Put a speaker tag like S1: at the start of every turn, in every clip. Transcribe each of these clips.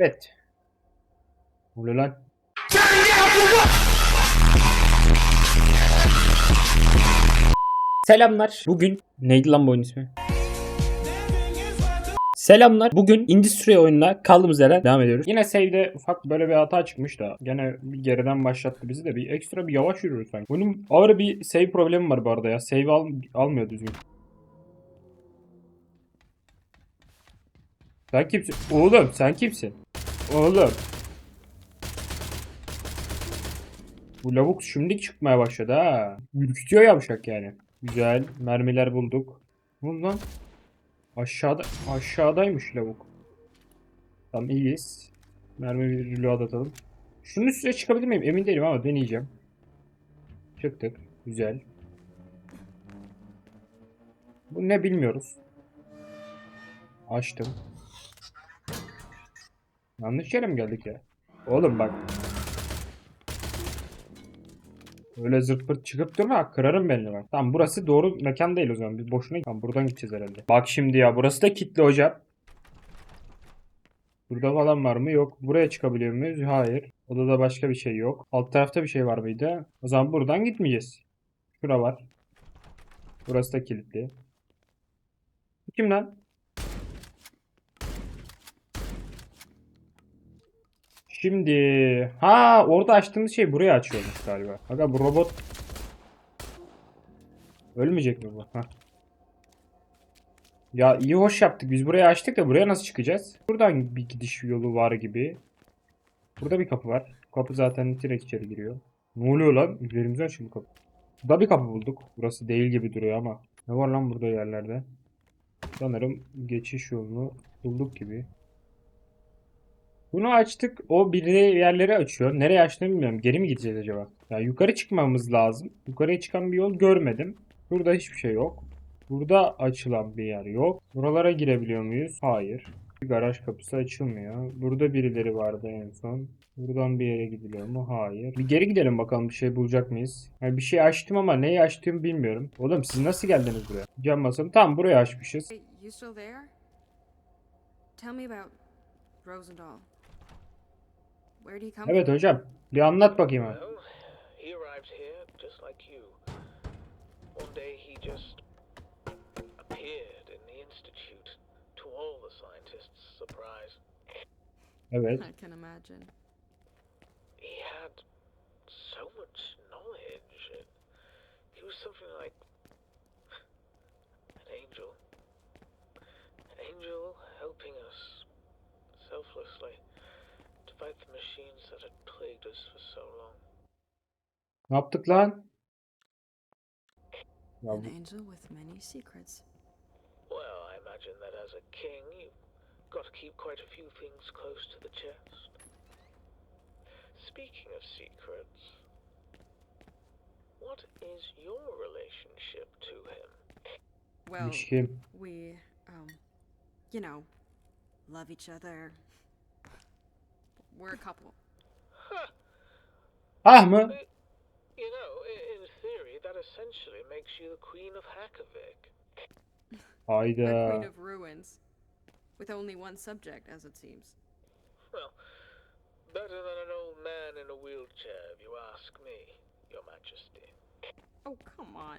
S1: Evet. Ne lan? Selamlar. Bugün neydi lan bu oyun ismi? Selamlar. Bugün Industry oyununa kaldığımız yerden devam ediyoruz. Yine save'de ufak böyle bir hata çıkmış da gene bir geriden başlattı bizi de bir ekstra bir yavaş yürüyoruz sanki. Bunun ağır bir save problemi var bu arada ya. Save al almıyor düzgün. Sen kimsin? Oğlum sen kimsin? Oğlum. Bu lavuk şimdi çıkmaya başladı ha. Ürkütüyor yavşak yani. Güzel. Mermiler bulduk. Bu lan. Aşağıda aşağıdaymış lavuk. Tamam iyiyiz. Mermi bir reload atalım. Şunun üstüne çıkabilir miyim? Emin değilim ama deneyeceğim. Çıktık. Güzel. Bu ne bilmiyoruz. Açtım. Yanlış yere mi geldik ya? Oğlum bak. Öyle zırt pırt çıkıp durma kırarım belini bak. Tamam burası doğru mekan değil o zaman. Biz boşuna tamam, buradan gideceğiz herhalde. Bak şimdi ya burası da kilitli hocam. Burada falan var mı? Yok. Buraya çıkabiliyor muyuz? Hayır. Odada başka bir şey yok. Alt tarafta bir şey var mıydı? O zaman buradan gitmeyeceğiz. Şura var. Burası da kilitli. Bu kim lan? Şimdi ha orada açtığımız şey buraya açıyormuş galiba. Aga bu robot ölmeyecek mi bu? Ha. Ya iyi hoş yaptık. Biz buraya açtık da buraya nasıl çıkacağız? Buradan bir gidiş yolu var gibi. Burada bir kapı var. Kapı zaten direkt içeri giriyor. Ne oluyor lan? Üzerimize açıldı kapı. Burada bir kapı bulduk. Burası değil gibi duruyor ama. Ne var lan burada yerlerde? Sanırım geçiş yolunu bulduk gibi. Bunu açtık. O bir yerleri açıyor. Nereye açtığını bilmiyorum. Geri mi gideceğiz acaba? Ya yukarı çıkmamız lazım. Yukarıya çıkan bir yol görmedim. Burada hiçbir şey yok. Burada açılan bir yer yok. Buralara girebiliyor muyuz? Hayır. Bir garaj kapısı açılmıyor. Burada birileri vardı en son. Buradan bir yere gidiliyor mu? Hayır. Bir geri gidelim bakalım bir şey bulacak mıyız? Yani bir şey açtım ama neyi açtığımı bilmiyorum. Oğlum siz nasıl geldiniz buraya? Cam masanı. Tamam buraya açmışız.
S2: Hey, Where did he come
S1: Evet hocam. Bir anlat bakayım abi.
S3: Well, he arrived here just like you. One day he just appeared in the institute to all the scientists' surprise.
S1: Evet.
S2: I can imagine.
S3: He had so much knowledge. It, he was something like an angel. An angel helping us selflessly to fight the machines that had plagued us for so long.
S1: Ne yaptık lan? Ya
S2: An
S1: bu-
S2: angel with many secrets.
S3: Well, I imagine that as a king, you've got to keep quite a few things close to the chest. Speaking of secrets, what is your relationship to him?
S2: Well,
S1: İlişkim.
S2: we, um, you know, love each other. We're a couple.
S3: Huh.
S1: Ah mı?
S3: It- you know, i- in theory, that essentially makes you the queen of Hakovic.
S2: The
S1: Hayda.
S2: Queen of Ruins. With only one subject, as it seems.
S3: Well, better than an old man in a wheelchair, if you ask me, Your Majesty.
S2: Oh, come on.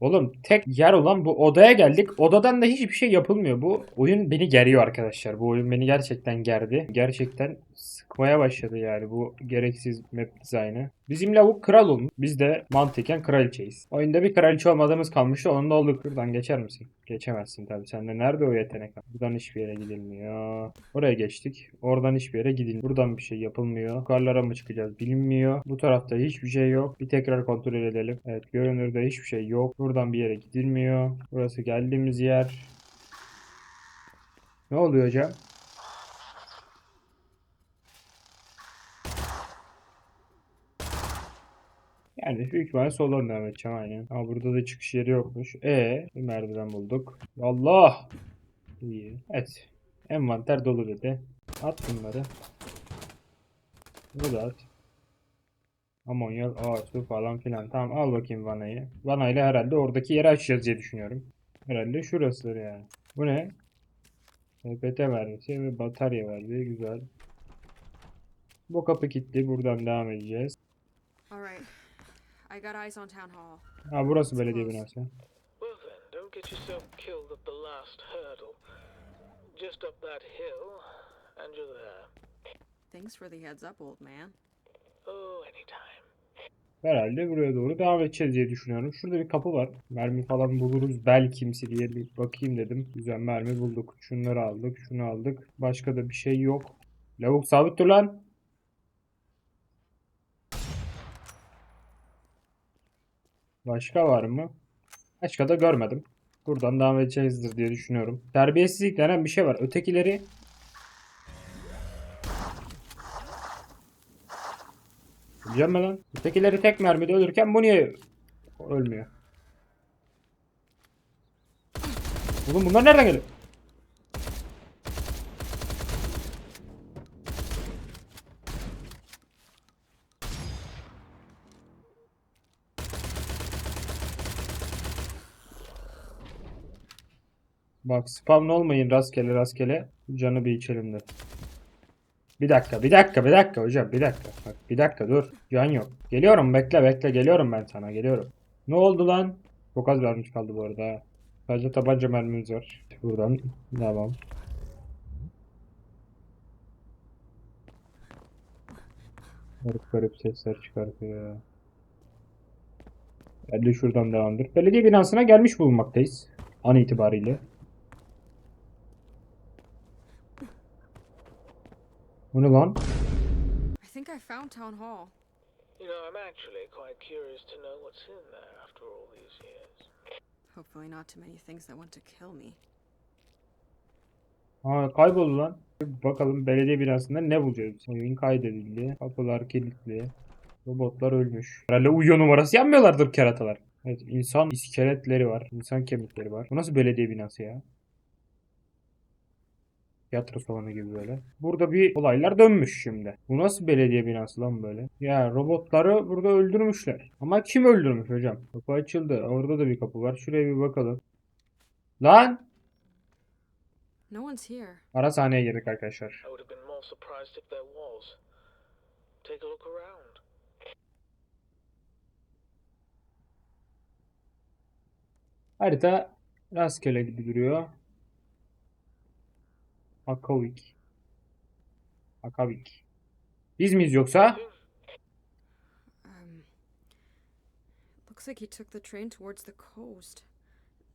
S1: Oğlum tek yer olan bu odaya geldik. Odadan da hiçbir şey yapılmıyor. Bu oyun beni geriyor arkadaşlar. Bu oyun beni gerçekten gerdi. Gerçekten sıkmaya başladı yani bu gereksiz map dizaynı. Bizim lavuk kral olmuş. Biz de mantıken kraliçeyiz. Oyunda bir kraliçe olmadığımız kalmıştı. Onu da olduk. Buradan geçer misin? Geçemezsin tabii. Sende nerede o yetenek? Buradan hiçbir yere gidilmiyor. Oraya geçtik. Oradan hiçbir yere gidilmiyor. Buradan bir şey yapılmıyor. Yukarılara mı çıkacağız bilinmiyor. Bu tarafta hiçbir şey yok. Bir tekrar kontrol edelim. Evet görünürde hiçbir şey yok. Buradan bir yere gidilmiyor. Burası geldiğimiz yer. Ne oluyor hocam? Yani büyük ihtimalle soldan devam edeceğim aynen. Ama burada da çıkış yeri yokmuş. E bir merdiven bulduk. Allah! İyi. Evet. Envanter dolu dedi. At bunları. Bunu da at. Amonyak, ağaç, su falan filan. Tamam al bakayım vanayı. Vanayla herhalde oradaki yeri açacağız diye düşünüyorum. Herhalde şurasıdır yani. Bu ne? EPT mermisi ve batarya verdi. Güzel. Bu kapı kilitli. Buradan devam edeceğiz.
S2: I got eyes on Town Hall.
S1: Ha burası belediye binası.
S3: Well then, don't get yourself killed at the last hurdle. Just up that hill, and you're there.
S2: Thanks for the heads up, old man.
S3: Oh, anytime.
S1: Herhalde buraya doğru devam edeceğiz diye düşünüyorum. Şurada bir kapı var. Mermi falan buluruz belkimsi diye bir bakayım dedim. Güzel mermi bulduk. Şunları aldık. Şunu aldık. Başka da bir şey yok. Lavuk sabit dur lan. Başka var mı? Başka da görmedim. Buradan devam edeceğizdir diye düşünüyorum. Terbiyesizlik denen bir şey var. Ötekileri Öleceğim lan? Ötekileri tek mermide ölürken bu niye ölmüyor? Oğlum bunlar nereden geliyor? Bak spamın olmayın rastgele rastgele. Canı bir içelim de. Bir dakika, bir dakika, bir dakika hocam, bir dakika. Bak, bir dakika dur. Can yok. Geliyorum, bekle, bekle. Geliyorum ben sana, geliyorum. Ne oldu lan? Çok az vermiş kaldı bu arada. Sadece tabanca mermimiz var. Buradan devam. Garip garip sesler çıkartıyor de şuradan devamdır. Belediye binasına gelmiş bulunmaktayız. An itibariyle. Bu ne lan?
S2: I think I found Town Hall.
S3: You know, I'm actually quite curious to know what's in there after all these years.
S2: Hopefully, not too many things that want to kill me.
S1: Aa kayboldu lan. Bakalım belediye binasında ne bulacağız? Oyun kaydedildi. Kapılar kilitli. Robotlar ölmüş. Herhalde uyuyor numarası yapmıyorlardır keratalar. Evet insan iskeletleri var. İnsan kemikleri var. Bu nasıl belediye binası ya? Tiyatro salonu gibi böyle. Burada bir olaylar dönmüş şimdi. Bu nasıl belediye binası lan böyle? Ya robotları burada öldürmüşler. Ama kim öldürmüş hocam? Kapı açıldı. Orada da bir kapı var. Şuraya bir bakalım. Lan!
S2: No one's here.
S1: Ara sahneye girdik arkadaşlar. Harita rastgele gibi duruyor. Akavik. Akavik. Biz miyiz yoksa?
S2: Um, looks like he took the train towards the coast.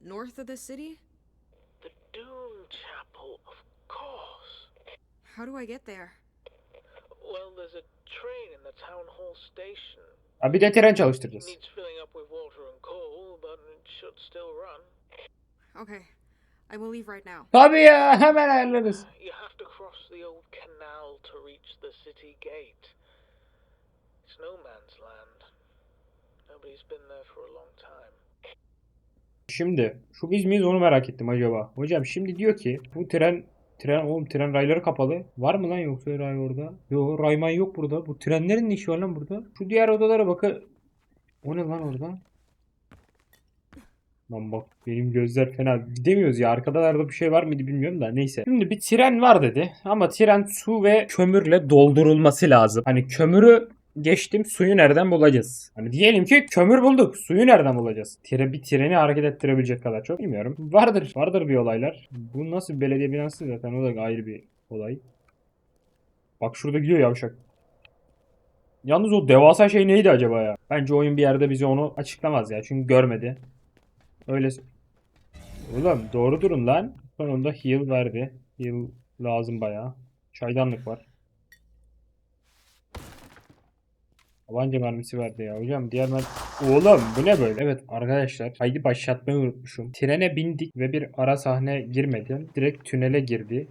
S2: North of the city?
S3: The Doom Chapel, of course.
S2: How do I get there?
S3: Well, there's a train in the town hall station.
S1: Ha, bir de tren çalıştıracağız.
S3: Needs filling up with water and coal, but it should still run.
S2: Okay, I will leave right now.
S1: Tabii ya hemen ayarlarız.
S3: You have to cross the old canal to reach the city gate. It's no man's land. Nobody's been there for a long time.
S1: Şimdi şu biz miyiz onu merak ettim acaba. Hocam şimdi diyor ki bu tren tren oğlum tren rayları kapalı. Var mı lan yoksa ray orada? Yok rayman yok burada. Bu trenlerin ne işi var lan burada? Şu diğer odalara bakın. O ne lan orada? Lan bak benim gözler fena. Gidemiyoruz ya. Arkalarda bir şey var mıydı bilmiyorum da neyse. Şimdi bir tren var dedi. Ama tren su ve kömürle doldurulması lazım. Hani kömürü geçtim suyu nereden bulacağız? Hani diyelim ki kömür bulduk. Suyu nereden bulacağız? Tire, bir treni hareket ettirebilecek kadar çok bilmiyorum. Vardır. Vardır bir olaylar. Bu nasıl belediye binası zaten o da ayrı bir olay. Bak şurada gidiyor yavşak. Yalnız o devasa şey neydi acaba ya? Bence oyun bir yerde bize onu açıklamaz ya. Çünkü görmedi. Öyle. Oğlum doğru durun lan. Sonunda heal verdi. Heal lazım bayağı. Çaydanlık var. Tabanca mermisi verdi ya. Hocam diğer mer... Oğlum bu ne böyle? Evet arkadaşlar kaydı başlatmayı unutmuşum. Trene bindik ve bir ara sahne girmedi. Direkt tünele girdi.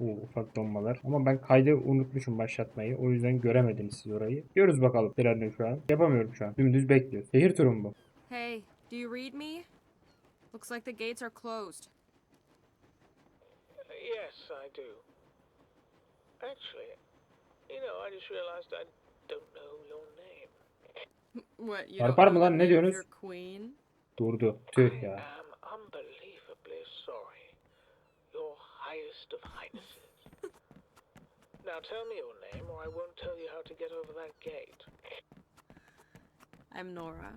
S1: Oo, ufak donmalar. Ama ben kaydı unutmuşum başlatmayı. O yüzden göremediniz siz orayı. Diyoruz bakalım trende şu an. Yapamıyorum şu an. Dümdüz bekliyor. Şehir turu mu bu?
S2: Hey, do you read me? Looks like the gates are closed.
S3: Uh, yes, I do. Actually, you know, I just realized I don't know your name.
S2: What, you
S1: Çarpar
S2: don't
S1: mı
S2: know
S1: lan?
S2: the
S1: Ne
S2: name
S1: diyorsunuz?
S2: your queen?
S1: Durdu. Tüh
S3: I
S1: ya.
S3: am unbelievably sorry. Your highest of highnesses. now tell me your name, or I won't tell you how to get over that gate.
S2: I'm Nora.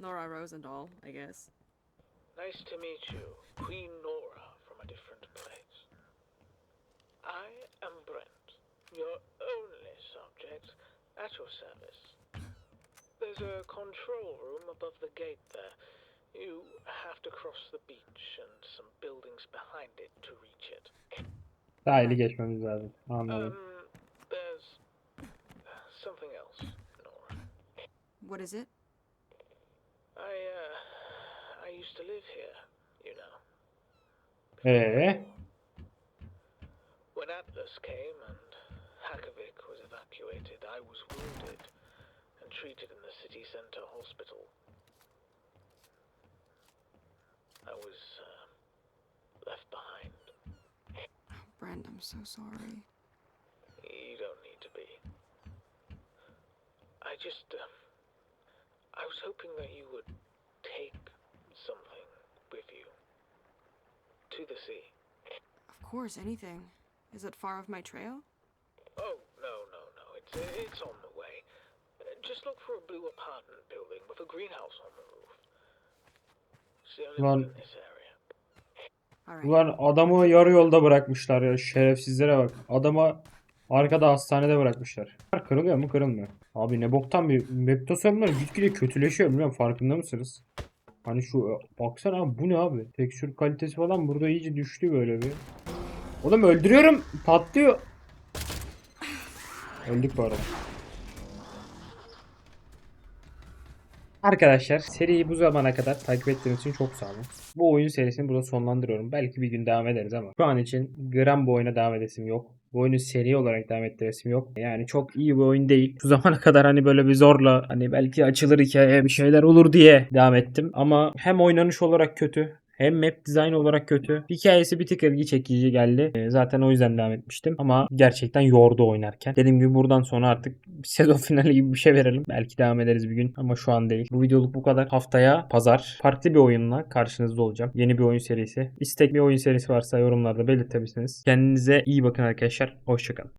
S2: Nora Rosendahl, I guess.
S3: Nice to meet you, Queen Nora from a different place. I am Brent, your only subject, at your service. There's a control room above the gate there. You have to cross the beach and some buildings behind it to reach it.
S1: Sahili geçmemiz lazım. Anladım.
S3: Um, there's something else, Nora.
S2: What is it?
S3: I, uh, I used to live here, you know.
S1: Ee,
S3: When Atlas came and Hakovic was evacuated, I was wounded and treated in the city center hospital. I was uh, left behind.
S2: Brent, I'm so sorry.
S3: You don't need to be. I just, um, I was hoping that you would to the sea.
S2: Of course, anything. Is it far off my trail?
S3: Oh, no, no, no. It's it's on the way. Uh, Just look for a blue apartment building with a greenhouse on the roof. It's the only one in this area.
S1: Ulan adamı yarı yolda bırakmışlar ya. Şerefsizlere bak. Adama arkada hastanede bırakmışlar. Kırılıyor mu? Kırılmıyor. Abi ne boktan bir Mepto serverlar gitgide kötüleşiyor bilmiyorum farkında mısınız? Hani şu baksana abi bu ne abi? Tekstür kalitesi falan burada iyice düştü böyle bir. Oğlum öldürüyorum. Patlıyor. Öldük bu arada. Arkadaşlar seriyi bu zamana kadar takip ettiğiniz için çok sağ olun. Bu oyun serisini burada sonlandırıyorum. Belki bir gün devam ederiz ama şu an için gram bu oyuna devam edesim yok. Bu oyunu seri olarak devam ettiresim yok. Yani çok iyi bir oyun değil. Şu zamana kadar hani böyle bir zorla hani belki açılır hikaye bir şeyler olur diye devam ettim. Ama hem oynanış olarak kötü hem map design olarak kötü. Hikayesi bir tık ilgi çekici geldi. Ee, zaten o yüzden devam etmiştim. Ama gerçekten yordu oynarken. Dediğim gibi buradan sonra artık sezon finali gibi bir şey verelim. Belki devam ederiz bir gün ama şu an değil. Bu videoluk bu kadar. Haftaya pazar farklı bir oyunla karşınızda olacağım. Yeni bir oyun serisi. İstek bir oyun serisi varsa yorumlarda belirtebilirsiniz. Kendinize iyi bakın arkadaşlar. Hoşçakalın.